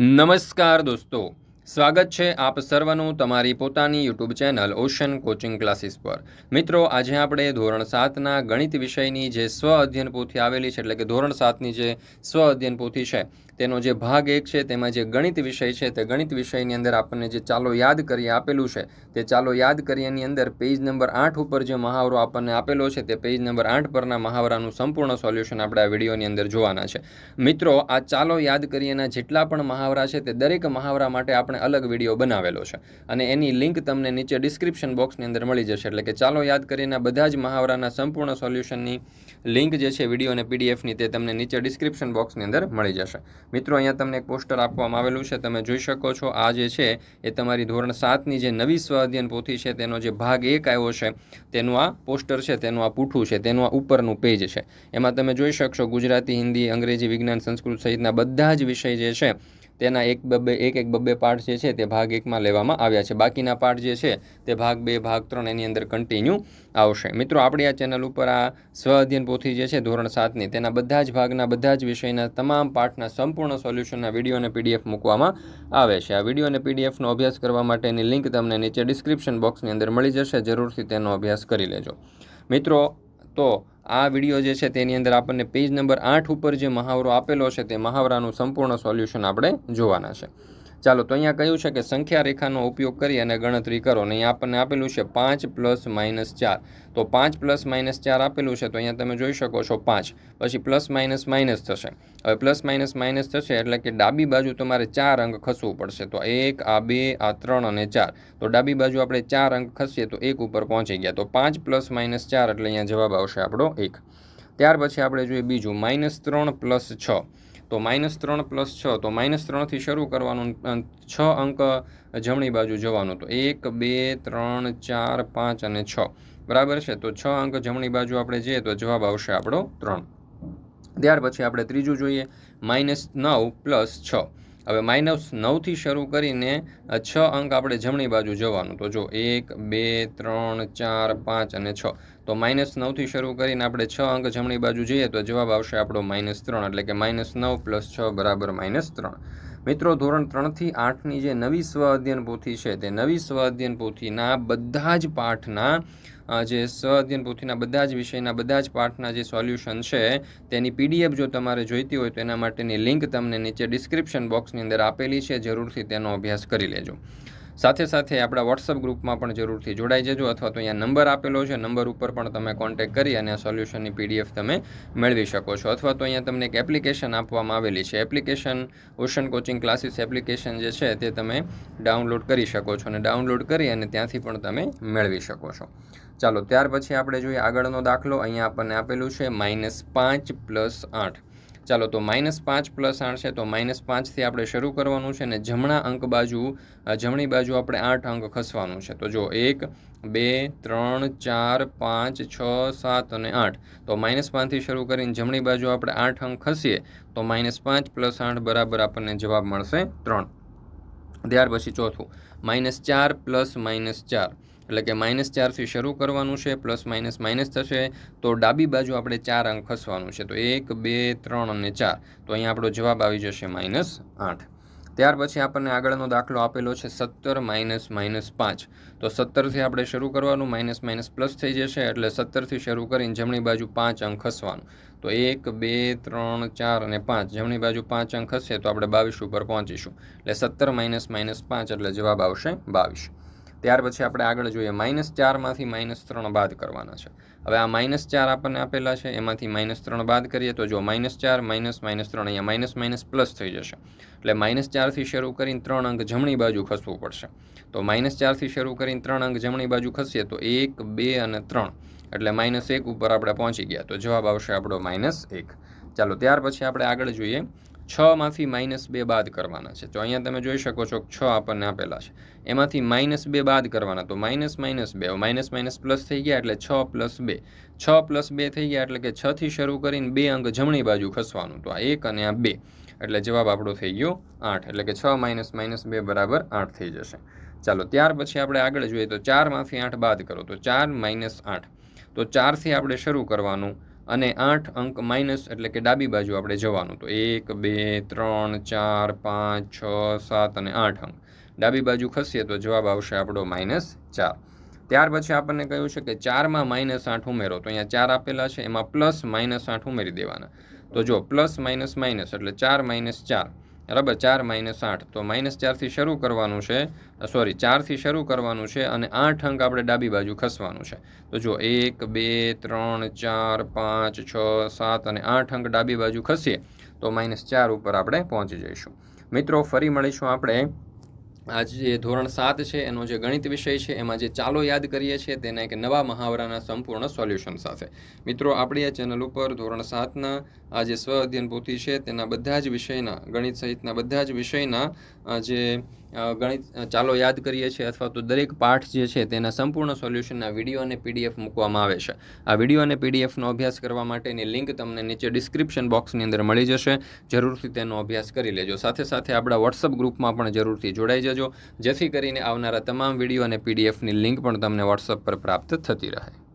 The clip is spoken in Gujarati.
નમસ્કાર દોસ્તો. સ્વાગત છે આપ સર્વનું તમારી પોતાની YouTube channel ocean coaching classes પર. મિત્રો, આજે આપણે ધોરણ સાતના ગણિત વિષયની જે સ્વ અધ્યયન પોથી આવેલી છે, એટલે કે ધોરણ સાતની જે સ્વ અધ્યયન પોથી છે, તેનો જે ભાગ એક છે, તેમાં જે ગણિત વિષય છે, તે ગણિત વિષયની અંદર આપણને જે ચાલો યાદ કરીએ આપેલું છે, તે ચાલો યાદ કરીએની અંદર પેજ નંબર આઠ ઉપર જે મહાવરો આપણને આપેલો છે, તે પેજ નંબર આઠ પરના મહાવરાનું સંપૂર્ણ સોલ્યુશન આપણે આ વિડીયોની અંદર જોવાના છે. મિત્રો, આ ચાલો યાદ કરીએના જેટલા પણ મહાવરા છે, તે દરેક મહાવરા માટે આપણે અલગ વીડિયો બનાવેલો છે. અને એની લિંક તમને નીચે ડિસ્ક્રિપ્શન બોક્સની અંદર મળી જશે. એટલે કે ચાલો યાદ કરીને બધા જ મહાવરાના સંપૂર્ણ સોલ્યુશનની લિંક જે છે વીડિયો અને પીડીએફની તે તમને નીચે ડિસ્ક્રિપ્શન બોક્સની અંદર મળી જશે. મિત્રો, અહીંયા તમને એક પોસ્ટર આપવામાં આવેલું છે. તમે જોઈ શકો છો, આ જે છે, એ તમારી ધોરણ સાતની જે નવી સ્વ અધ્યયન પોથી છે, તેનો જે ભાગ એક આવ્યો છે, તેનું આ પોસ્ટર છે, તેનું આ પૂઠું છે, તેનું આ ઉપરનું પેજ છે. એમાં તમે જોઈ શકશો ગુજરાતી, હિન્દી, અંગ્રેજી, વિજ્ઞાન, સંસ્કૃત સહિતના બધા જ વિષય જે છે તેના એક બબ્બે એક એક બબ્બે પાર્ટ જે છે તે ભાગ એકમાં લેવામાં આવ્યા છે. બાકીના પાર્ટ જે છે તે ભાગ બે, ભાગ ત્રણ એની અંદર કન્ટિન્યુ આવશે. મિત્રો, આપણી આ ચેનલ ઉપર આ સ્વ અધ્યયન પોથી જે છે ધોરણ સાતની, તેના બધા જ ભાગના, બધા જ વિષયના તમામ પાઠના સંપૂર્ણ સોલ્યુશનના વીડિયો અને પીડીએફ મૂકવામાં આવે છે. આ વીડિયો અને પીડીએફનો અભ્યાસ કરવા માટેની લિંક તમને નીચે ડિસ્ક્રિપ્શન બોક્સની અંદર મળી જશે. જરૂરથી તેનો અભ્યાસ કરી લેજો. મિત્રો તો આ વીડિયો જે છે તેની અંદર આપણને પેજ નંબર આઠ ઉપર જે મહાવરો આપેલો છે તે મહાવરાનું સંપૂર્ણ સોલ્યુશન આપણે જોવાના છે. ચાલો, તો અહીંયા કહ્યું છે કે સંખ્યા રેખાનો ઉપયોગ કરી અને ગણતરી કરો અને અહીંયા આપણને આપેલું છે પાંચ પ્લસ માઇનસ ચાર. તો પાંચ પ્લસ માઇનસ ચાર આપેલું છે, તો અહીંયા તમે જોઈ શકો છો પાંચ. પછી પ્લસ માઇનસ માઇનસ થશે. હવે પ્લસ માઇનસ માઇનસ થશે એટલે કે ડાબી બાજુ તમારે ચાર અંક ખસવું પડશે. તો એક, આ બે, આ ત્રણ અને ચાર. તો ડાબી બાજુ આપણે ચાર અંક ખસીએ તો એક ઉપર પહોંચી ગયા. તો પાંચ પ્લસ માઇનસ ચાર એટલે અહીંયા જવાબ આવશે આપણો એક. ત્યાર પછી આપણે જોઈએ બીજું. માઇનસ ત્રણ પ્લસ છ. તો માઇનસ ત્રણ પ્લસ છ, તો માઇનસ ત્રણથી શરૂ કરવાનું છ અંક જમણી બાજુ જવાનું. તો એક, બે, ત્રણ, ચાર, પાંચ અને છ. બરાબર છે? તો છ અંક જમણી બાજુ આપણે જઈએ તો જવાબ આવશે આપણો ત્રણ. ત્યાર પછી આપણે ત્રીજું જોઈએ. માઇનસ નવ પ્લસ છ. હવે માઇનસ નવથી શરૂ કરીને છ અંક આપણે જમણી બાજુ જવાનું. તો જો એક, બે, ત્રણ, ચાર, પાંચ અને છ. તો માઇનસ નવથી શરૂ કરીને આપણે છ અંક જમણી બાજુ જઈએ તો જવાબ આવશે આપણો માઇનસ ત્રણ. એટલે કે માઇનસ નવ પ્લસ છ બરાબર માઇનસ ત્રણ. મિત્રો, ધોરણ ત્રણથી આઠની જે નવી સ્વ અધ્યયન પોથી છે, તે નવી સ્વ અધ્યયન પોથીના બધા જ પાઠના જે સ્વ અધ્યયન પોથીના બધા જ વિષયના બધા જ પાઠના જે સોલ્યુશન છે, તેની પીડીએફ જો તમારે જોઈતી હોય તો એના માટેની લિંક તમને નીચે ડિસ્ક્રિપ્શન બોક્સની અંદર આપેલી છે, જરૂરથી તેનો અભ્યાસ કરી લેજો. સાથે સાથે આપણા વોટ્સઅપ ગ્રુપમાં પણ જરૂરથી જોડાઈ જજો અથવા તો અહીંયા નંબર આપેલો છે. નંબર ઉપર પણ તમે કોન્ટેક કરી અને આ સોલ્યુશનની પીડીએફ તમે મેળવી શકો છો. અથવા તો અહીંયા તમને એક એપ્લિકેશન આપવામાં આવેલી છે. Application ocean coaching classes application જે છે તે તમે ડાઉનલોડ કરી શકો છો અને ડાઉનલોડ કરી અને ત્યાંથી પણ તમે મેળવી શકો છો. ચાલો, ત્યાર પછી આપણે જોઈએ આગળનો દાખલો. અહીંયા આપણને આપેલું છે માઇનસ પાંચ પ્લસ આઠ. ચાલો તો માઇનસ પાંચ પ્લસ આઠ છે, તો માઇનસ પાંચથી આપણે શરૂ કરવાનું છે અને જમણા અંક બાજુ જમણી બાજુ આપણે આઠ અંક ખસવાનું છે. તો જો એક, બે, ત્રણ, ચાર, પાંચ, છ, સાત અને આઠ. તો માઇનસ પાંચથી શરૂ કરીને જમણી બાજુ આપણે આઠ અંક ખસીએ, તો માઇનસ પાંચ પ્લસ આઠ બરાબર આપણને જવાબ મળશે ત્રણ. ત્યાર પછી ચોથું, માઇનસ ચાર પ્લસ માઇનસ ચાર. એટલે કે માઇનસ ચારથી શરૂ કરવાનું છે, પ્લસ માઇનસ માઇનસ થશે. તો ડાબી બાજુ આપણે ચાર અંક ખસવાનું છે. તો એક, બે, ત્રણ અને ચાર. તો અહીંયા આપણો જવાબ આવી જશે માઇનસ આઠ. ત્યાર પછી આપણને આગળનો દાખલો આપેલો છે સત્તર માઇનસ માઇનસ પાંચ. તો સત્તરથી આપણે શરૂ કરવાનું, માઇનસ માઇનસ પ્લસ થઈ જશે, એટલે સત્તરથી શરૂ કરીને જમણી બાજુ પાંચ અંક ખસવાનું. તો એક, બે, ત્રણ, ચાર અને પાંચ. જમણી બાજુ પાંચ અંક ખસશે તો આપણે બાવીસ ઉપર પહોંચીશું. એટલે સત્તર માઇનસ માઇનસ પાંચ એટલે જવાબ આવશે બાવીસ. ત્યાર પછી આપણે આગળ જોઈએ. માઇનસ ચારમાંથી માઇનસ ત્રણ બાદ કરવાના છે. હવે આ માઇનસ ચાર આપણને આપેલા છે, એમાંથી માઇનસ ત્રણ બાદ કરીએ તો જો માઇનસ ચાર, માઇનસ માઇનસ ત્રણ અહીંયા માઇનસ માઇનસ પ્લસ થઈ જશે. એટલે માઇનસ ચારથી શરૂ કરીને ત્રણ અંક જમણી બાજુ ખસવું પડશે. તો માઇનસ ચારથી શરૂ કરીને ત્રણ અંક જમણી બાજુ ખસીએ તો એક, બે અને ત્રણ. એટલે માઇનસ એક ઉપર આપણે પહોંચી ગયા. તો જવાબ આવશે આપણો માઇનસ એક. ચાલો, ત્યાર પછી આપણે આગળ જોઈએ. છમાંથી માઇનસ બે બાદ કરવાના છે. તો અહીંયા તમે જોઈ શકો છો છ આપણને આપેલા છે. એમાંથી માઇનસ બે બાદ કરવાના. તો માઇનસ માઇનસ બે. માઇનસ માઇનસ પ્લસ થઈ ગયા એટલે છ પ્લસ બે. છ પ્લસ બે થઈ ગયા એટલે કે છથી શરૂ કરીને બે અંક જમણી બાજુ ખસવાનું. તો આ એક અને આ બે. એટલે જવાબ આપણો થઈ ગયો આઠ. એટલે કે છ માઇનસ માઇનસ બે બરાબર આઠ થઈ જશે. ચાલો, ત્યાર પછી આપણે આગળ જોઈએ તો ચારમાંથી આઠ બાદ કરો. તો ચાર માઇનસ આઠ. તો ચારથી આપણે શરૂ કરવાનું અને આઠ અંક માઇનસ એટલે કે ડાબી બાજુ આપણે જવાનું. તો એક, બે, ત્રણ, ચાર, પાંચ, છ, સાત અને આઠ અંક. ડાબી બાજુ ખસીએ તો જવાબ આવશે આપણો માઇનસ ચાર. ત્યાર પછી આપણને કહ્યું છે કે ચારમાં માઇનસ આઠ ઉમેરો. તો અહીંયા ચાર આપેલા છે, એમાં પ્લસ માઇનસ આઠ ઉમેરી દેવાના. તો જો પ્લસ માઇનસ માઇનસ એટલે ચાર માઇનસ ચાર. બરાબર, ચાર માઇનસ આઠ. તો માઇનસ ચારથી શરૂ કરવાનું છે સોરી, ચારથી શરૂ કરવાનું છે અને આઠ અંક આપણે ડાબી બાજુ ખસવાનું છે. તો જો એક, બે, ત્રણ, ચાર, પાંચ, છ, સાત અને આઠ અંક ડાબી બાજુ ખસીએ, તો માઇનસ ચાર ઉપર આપણે પહોંચી જઈશું. મિત્રો, ફરી મળીશું આપણે આજ જે ધોરણ સાત છે, એનો જે ગણિત વિષય છે, એમાં જે ચાલો યાદ કરીએ છીએ, તેના એક નવા મહાવરાના સંપૂર્ણ સોલ્યુશન સાથે. મિત્રો, આપણી આ ચેનલ ઉપર ધોરણ સાતના આ જે સ્વ અધ્યયન પોથી છે, તેના બધા જ વિષયના, ગણિત સહિતના બધા જ વિષયના જે ગણિત ચાલો યાદ કરીએ છીએ, અથવા તો દરેક પાઠ જે છે, તેના સંપૂર્ણ સોલ્યુશનના વીડિયો અને પીડીએફ મૂકવામાં આવે છે. આ વીડિયો અને પીડીએફનો અભ્યાસ કરવા માટેની લિંક તમને નીચે ડિસ્ક્રિપ્શન બોક્સની અંદર મળી જશે. જરૂરથી તેનો અભ્યાસ કરી લેજો. સાથે સાથે આપણા વોટ્સઅપ ગ્રુપમાં પણ જરૂરથી જોડાઈ જજો. જેથી કરીને આવનારા તમામ વીડિયો અને પીડીએફની લિંક પણ તમને વોટ્સઅપ પર પ્રાપ્ત થતી રહે.